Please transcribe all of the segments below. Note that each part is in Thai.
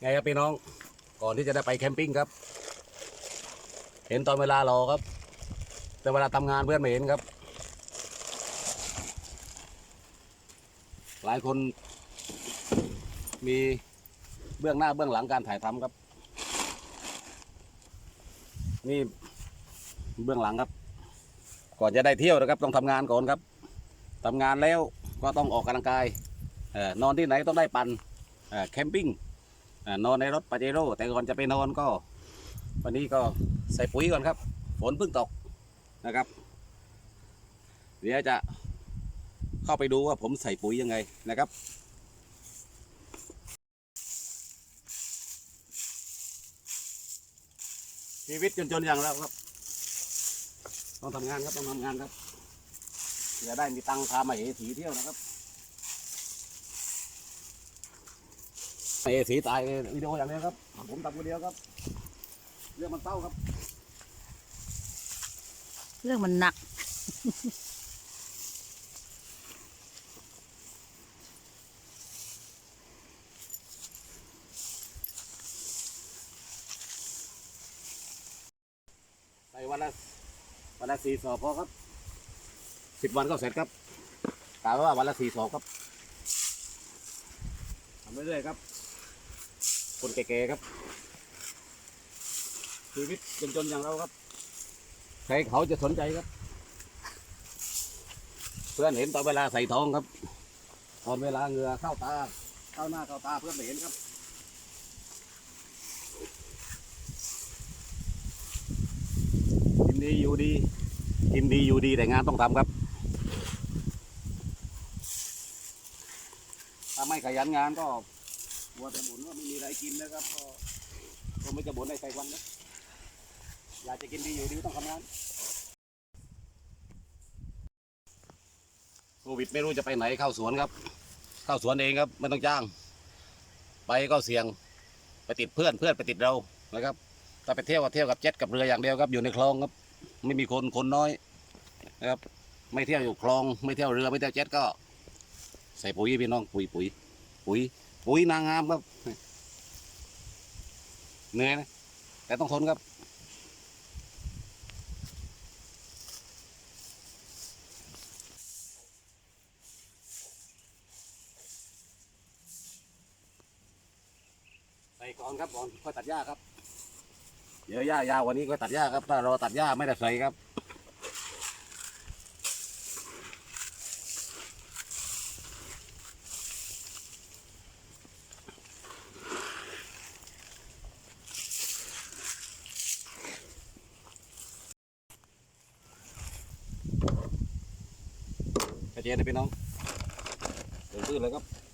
ไงครับพี่น้องก่อนที่จะได้ไปแคมปิ้งครับ เห็นตอนเวลารอครับ แต่เวลาทำงานเพื่อนไม่เห็นครับ หลายคนมีเบื้องหน้าเบื้องหลังการถ่ายทำครับ นี่เบื้องหลังครับ ก่อนจะได้เที่ยวนะครับ ต้องทำงานก่อนครับทำงานแล้วก็ต้องออกกำลังกายอนอนที่ไหนต้องได้ปันเอ่อแคมปิ้ง นอนในรถปาเจโร่แต่ก่อนจะไปนอนก็ วันนี้ก็ใส่ปุ๋ยก่อนครับ ฝนเพิ่งตกนะครับ เดี๋ยวจะเข้าไปดูว่าผมใส่ปุ๋ยยังไงนะครับชีวิตจนๆอย่างเราครับ ต้องทำงานครับต้องทำงานครับจะได้มีตังค์พามาเอสีเที่ยวนะครับ เอสีตายวิดีโออย่างเดียวครับ ผมทำคนเดียวครับ เรื่องมันเศร้าครับ เรื่องมันหนัก ใส่วันละวันละสี่สอบพอครับสิบวันก็เสร็จครับกล่าวว่าวันละสี่สอบครับทำเรื่อยๆครับ คนแก่ๆครับชีวิตจนๆอย่างเราครับ ใครเขาจะสนใจครับ เพื่อนเห็นตอนเวลาใส่ทองครับ ตอนเวลาเหงื่อเข้าตา เข้าหน้าเข้าตาเพื่อนเห็นครับกินดีอยู่ดี กินดีอยู่ดีแต่งานต้องทำครับถ้าไม่ขยันงานก็ วัวแต่บ่นว่าไม่มีอะไรกินนะครับ ก็ก็ไม่จะบ่นได้ใส่วันนะอยากจะกินดีอยู่ดีต้องทำงานโควิดไม่รู้จะไปไหนเข้าสวนครับ เข้าสวนเองครับไม่ต้องจ้าง ไปก็เสี่ยงไปติดเพื่อนเพื่อนไปติดเรานะครับถ้าไปเที่ยวก็เที่ยวกับเจ็ตกับเรืออย่างเดียวครับ อยู่ในคลองครับ ไม่มีคนคนน้อยนะครับ ไม่เที่ยวอยู่คลอง ไม่เที่ยวเรือไม่เที่ยวเจ็ตก็ ใส่ปุ๋ยพี่น้องปุ๋ยปุ๋ยปุ๋ย ปุ๋ยนางงามครับเหนื่อยนะ แต่ต้องทนครับใส่ก่อนครับก่อนค่อยตัดหญ้าครับเดี๋ยวหญ้ายาววันนี้ก็ตัดหญ้าครับถ้าเราตัดหญ้าไม่ได้ใส่ครับ ชัดเจนนะพี่น้องเดินตื้นเลยครับ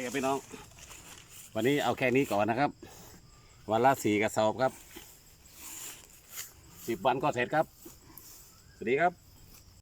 โอเคครับพี่น้อง วันนี้เอาแค่นี้ก่อนนะครับ วันละสี่กระสอบครับสิบวันก็เสร็จครับ สวัสดีครับ